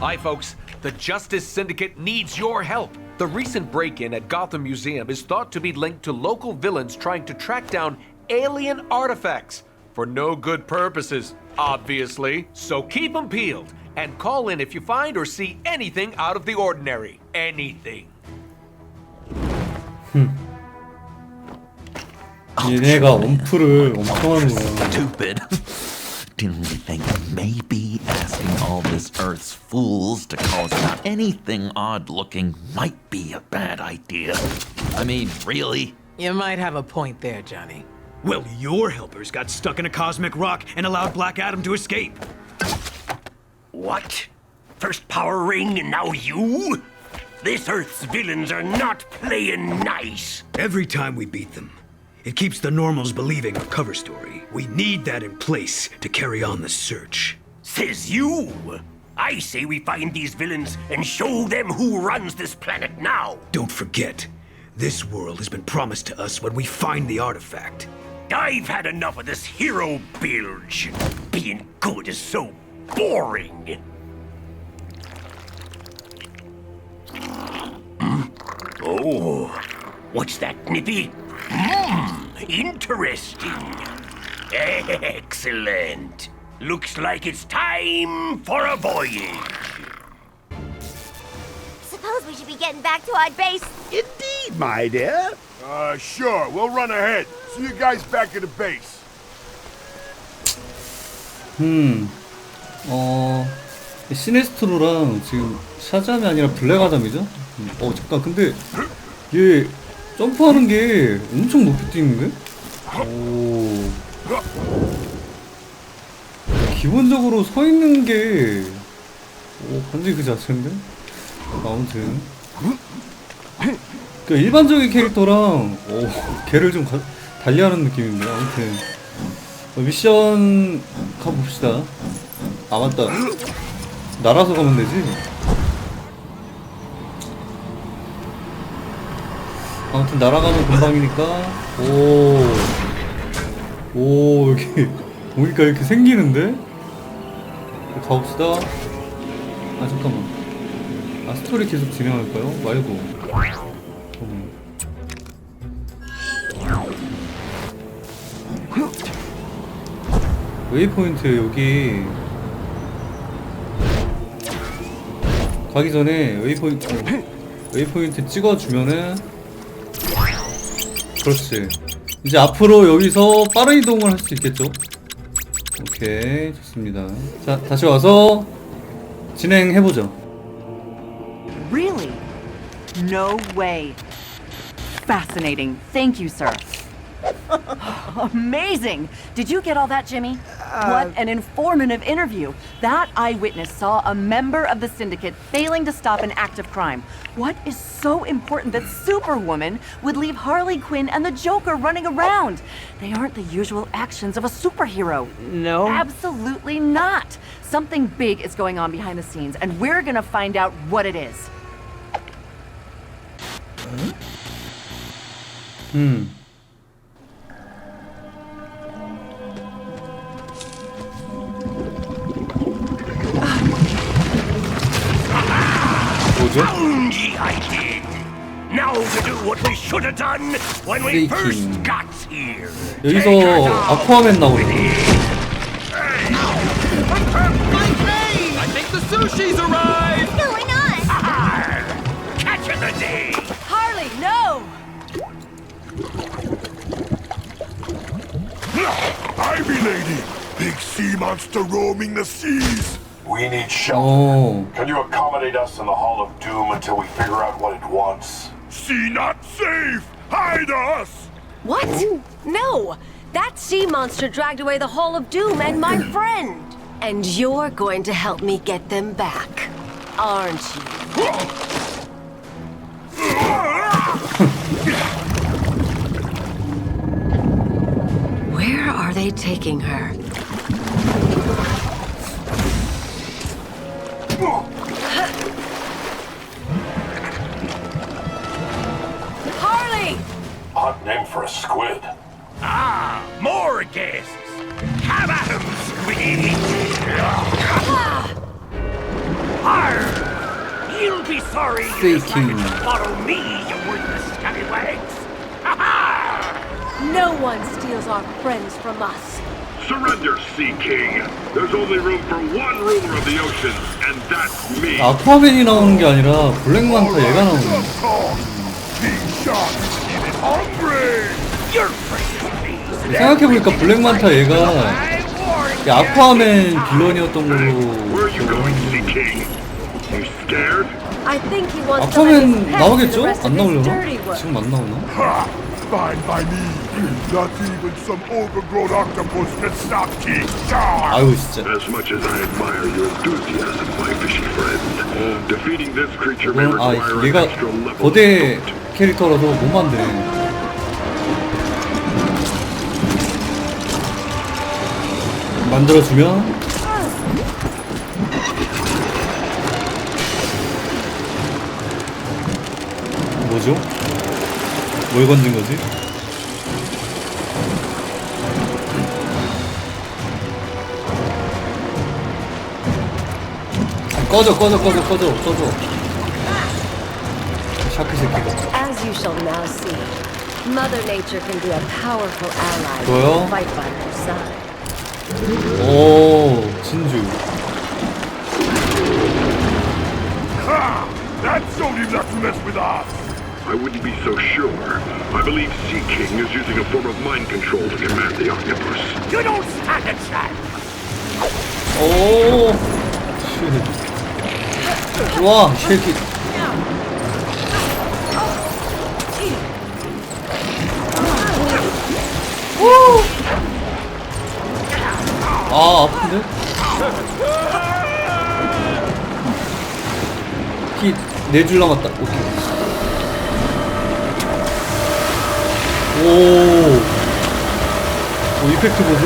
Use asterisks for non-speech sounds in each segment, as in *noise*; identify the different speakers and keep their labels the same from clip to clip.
Speaker 1: Hi, folks. The Justice Syndicate needs your help. The recent break in at Gotham Museum is thought to be linked to local villains trying to track down alien artifacts. For no good purposes, obviously. So keep them peeled and call in if you find or see anything out of the ordinary. Anything.
Speaker 2: 얘네가 원풀을 엄청 하는 거야.
Speaker 3: Stupid. Didn't we think maybe asking all this Earth's fools to call us out anything odd looking might be a bad idea? I mean, really?
Speaker 4: You might have a point there, Johnny.
Speaker 5: Well, your helpers got stuck in a cosmic rock and allowed Black Adam to escape.
Speaker 6: What? First power ring and now you? This Earth's villains are not playing nice.
Speaker 5: Every time we beat them, it keeps the normals believing our cover story. We need that in place to carry on the search.
Speaker 6: Says you. I say we find these villains and show them who runs this planet now.
Speaker 5: Don't forget, this world has been promised to us when we find the artifact.
Speaker 6: I've had enough of this hero bilge. Being good is so boring. Hmm? Oh, what's that, Nippy? Mmm, interesting. Excellent. Looks like it's time for a voyage.
Speaker 7: Suppose we should be getting back to our base.
Speaker 8: Indeed, my dear.
Speaker 9: Uh, sure. We'll run ahead. See you guys back at the base.
Speaker 2: 어 시네스트로랑 지금 샤잠이 아니라 블랙 아담이죠? 음, 어 잠깐 근데 얘 점프하는 게 엄청 높이 뛰는데? 오 기본적으로 서 있는 게 오, 완전히 그 자체인데? 아무튼. 그 일반적인 캐릭터랑 오, 걔를 좀 가- 달리하는 느낌인데 아무튼. 어, 미션 가봅시다. 아 맞다. 날아서 가면 되지? 아무튼 날아가면 금방이니까. 오오 이렇게 보니까 이렇게 생기는데 가봅시다 아 잠깐만. 아 스토리 계속 진행할까요? 말고. 음. 웨이포인트 여기. 가기 전에 웨이포인트 웨이포인트 찍어주면은 그렇지. 이제 앞으로 여기서 빠른 이동을 할 수 있겠죠 오케이 좋습니다 자 다시 와서 진행해보죠
Speaker 10: Really? No way. Fascinating. Thank you, sir. Amazing! Did you get all that, Jimmy? what uh, an informative interview. That eyewitness saw a member of the syndicate failing to stop an act of crime. What is so important that Superwoman would leave Harley Quinn and the Joker running around? They aren't the usual actions of a superhero.
Speaker 4: No.
Speaker 10: Absolutely not. Something big is going on behind the scenes, and we're gonna find out what it is.
Speaker 2: 음
Speaker 6: should have done when we
Speaker 2: Speaking.
Speaker 6: first got here.
Speaker 2: 여기서 아쿠아맨 나오네
Speaker 1: I think the sushi's arrived!
Speaker 7: What's going on?
Speaker 6: Catch of the day.
Speaker 10: Harley, no!
Speaker 9: Ivy Lady! Big sea monster roaming the seas!
Speaker 11: We need shelter.
Speaker 2: 어
Speaker 11: Can you accommodate us in the Hall of Doom until we figure out what it wants?
Speaker 9: Sea not safe! Hide us!
Speaker 7: What? No! That sea monster dragged away the Hall of Doom and my *clears throat* friend! And you're going to help me get them back, aren't you? *laughs* Where are they taking her?
Speaker 11: for a squid.
Speaker 6: Ah, more guests. Have at 'em, squid. Arr, be sorry you
Speaker 2: Sea
Speaker 6: decided
Speaker 2: King.
Speaker 6: to follow me, you worthless scallywags.
Speaker 7: No one steals our friends from us.
Speaker 11: Surrender, Sea King. There's only room for one ruler of the ocean, and that's me.
Speaker 2: 아쿠아맨이 나오는 게 아니라 블랙만타 얘가 나오는 생각해보니까 블랙만타 얘가 아쿠아맨 빌런이었던 걸로 아쿠아맨 나오겠죠? 안 나오려나? 지금 안 나오나? 아유 진짜 어. 아 얘가 거대 캐릭터라서 못 만드네 만들어주면 뭐죠? 뭘 건진 거지? 꺼져 꺼져 꺼져 꺼져 꺼져 샤크 새끼가
Speaker 7: As you shall now see, Mother Nature can be a powerful ally
Speaker 2: 뭐요?
Speaker 7: when you fight by her side.
Speaker 2: 오 진주
Speaker 9: Ha! That showed him not to mess with us!
Speaker 11: I wouldn't be so sure. I believe Sea King is using a form of mind control to command the octopus.
Speaker 6: You don't stand a chance.
Speaker 2: 오 쉣. 와 쉐키 아 네 줄 남았다. 오케이. 오, 오 이펙트 보소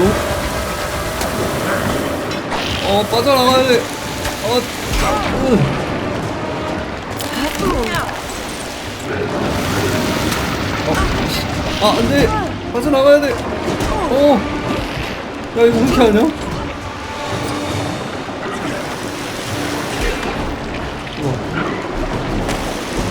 Speaker 2: 어 빠져나가야 돼. 어, 으. 어, 아 안 돼. 빠져나가야 돼. 어, 야 이거 어떻게 하냐?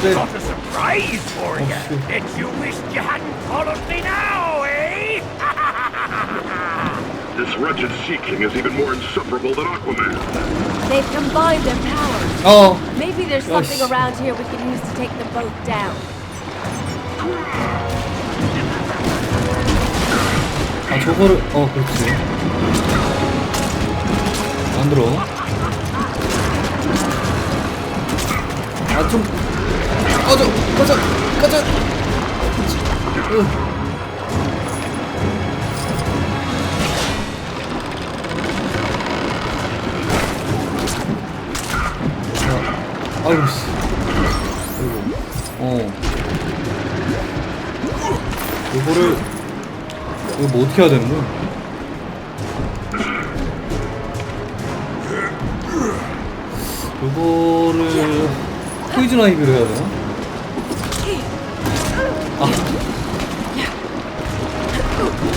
Speaker 2: 네.
Speaker 6: What a surprise for you.
Speaker 2: shit.
Speaker 6: That you wished you hadn't followed me now, eh? *laughs*
Speaker 11: This wretched Sea King is even more insufferable than Aquaman.
Speaker 7: They've combined their powers.
Speaker 2: 어,
Speaker 7: Maybe there's
Speaker 2: Yes.
Speaker 7: something around here we can use to take them both down.
Speaker 2: 아 저거를 어 그렇지 만들어 꺼져 꺼져 꺼져 으. 자, 아이고 씨 아이고 어 요거를 이거 뭐 어떻게 해야 되는 거야? 요거를 포이즌 아이비로 해야 되나?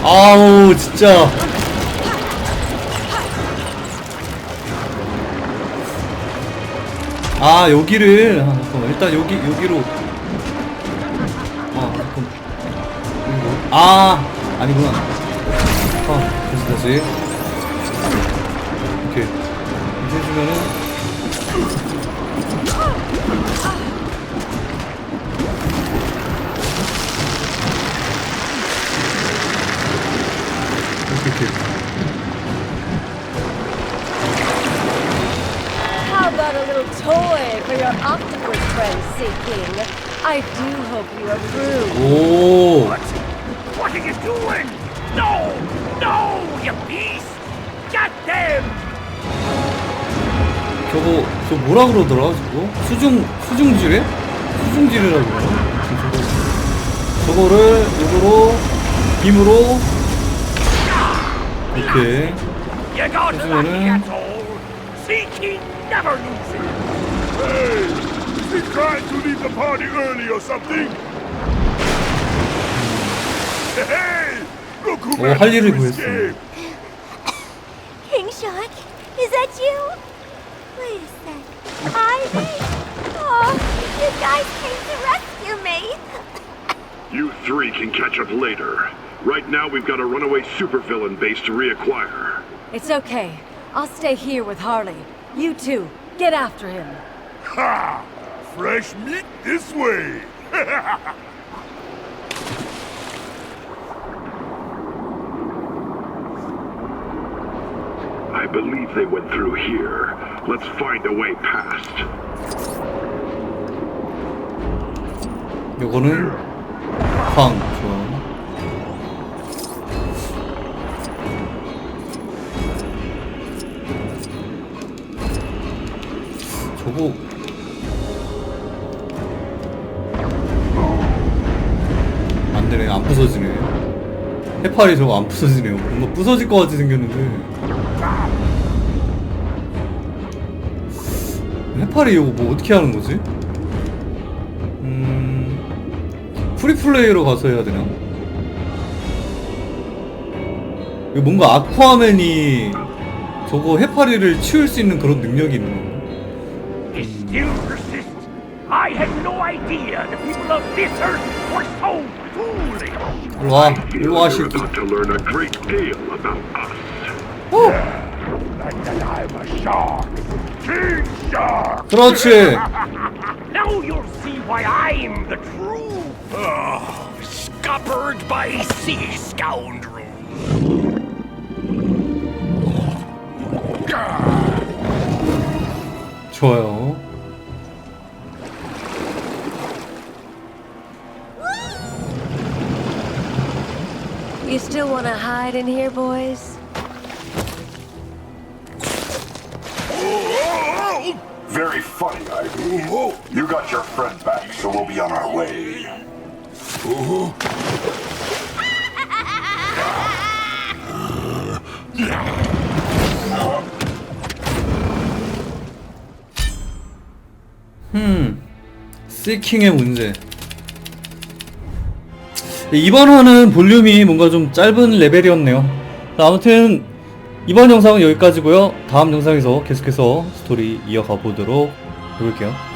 Speaker 2: 아. 아우 진짜. 아 여기를 아, 잠깐만. 일단 여기 여기로. 아 잠깐 아 아니구나. 아 다시 다시 오케이 이렇게 해주면은
Speaker 7: About a little toy for your octopus friend, Sea King? I do hope you approve.
Speaker 2: 오
Speaker 6: What? What are you doing? No! No, you beast! Get them!
Speaker 2: 저거 저 뭐라 그러더라 저거 수중 수중지뢰 수중지뢰라고 그러나 저거 저거를 요거로 빔으로 오케이
Speaker 6: You got lucky, that's all. Sea King never loses.
Speaker 9: Hey! Is he trying to leave the party early or something? Hey! Look who
Speaker 2: 오, 할
Speaker 9: managed
Speaker 2: 일을
Speaker 9: to
Speaker 2: 구했어.
Speaker 9: escape!
Speaker 7: King Shark, is that you?
Speaker 12: Wait a sec. Ivy? Oh, you guys came to rescue me.
Speaker 11: You three can catch up later. Right now, we've got a runaway supervillain base to reacquire.
Speaker 7: It's okay. I'll stay here with Harley. You two, get after him.
Speaker 9: Ha! Fresh meat this way! *laughs*
Speaker 11: I believe they went through here. Let's find a way past.
Speaker 2: 요거는 쾅 좋아 저거 안되네 안 부서지네 해파리 저거 안 부서지네요 뭔가 부서질 것 같이 생겼는데 해파리 이거 뭐 어떻게 하는 거지? 음... 프리플레이로 가서 해야 되나? 뭔가 아쿠아맨이 저거 해파리를 치울 수 있는 그런 능력이 있는 건가?
Speaker 6: You still persist. I had no idea the people of this earth were so foolish.
Speaker 2: 일로 와,
Speaker 11: I feel
Speaker 2: 일로 와,
Speaker 11: you're
Speaker 2: 새끼.
Speaker 11: about to learn a great deal about us.
Speaker 9: and that I'm a shark. King Shark!
Speaker 2: 그렇지. *laughs*
Speaker 6: Now you'll see why I'm the true. Oh, scuppered by sea scoundrels.
Speaker 2: 좋아요.
Speaker 7: You still want to hide in here, boys?
Speaker 9: Very funny, Ivy. You got your friend back, so we'll be on our way. *laughs*
Speaker 2: 시킹의 문제. 이번 화는 볼륨이 뭔가 좀 짧은 레벨이었네요. 아무튼 이번 영상은 여기까지고요. 다음 영상에서 계속해서 스토리 이어가 보도록 해볼게요.